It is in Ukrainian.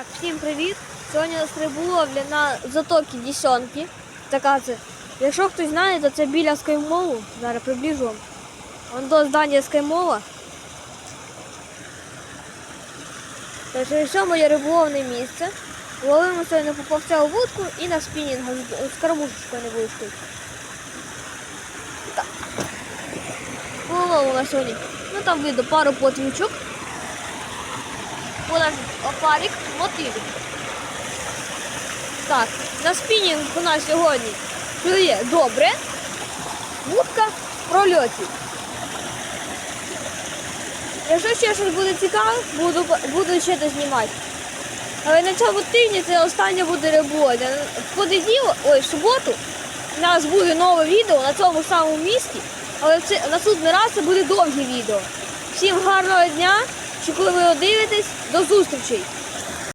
Так, всім привіт! Сьогодні нас риболовля на затокі Дісьонки. Така це. Якщо хтось знає, то це біля Скаймолу. Зараз приближу вам. Вон до здання Скаймола. Так що все моє риболовне місце. Ловимо сьогодні поповця у вудку і на спінінг з- кормушечкою невеличкою. Так. Половимо на сьогодні. Ну там видно пару плотвічок. Нас опарик, мотивик. Так, на спінінг у нас сьогодні клює добре. Вудка в прольоті. Якщо ще щось буде цікаве, буду, буду ще це знімати. Але на цьому тижні це останнє буде риболовля. В понеділок, ой, в суботу у нас буде нове відео на цьому самому місці, але це, наступний раз це буде довге відео. Всім гарного дня, що коли ви дивитесь, до зустрічей!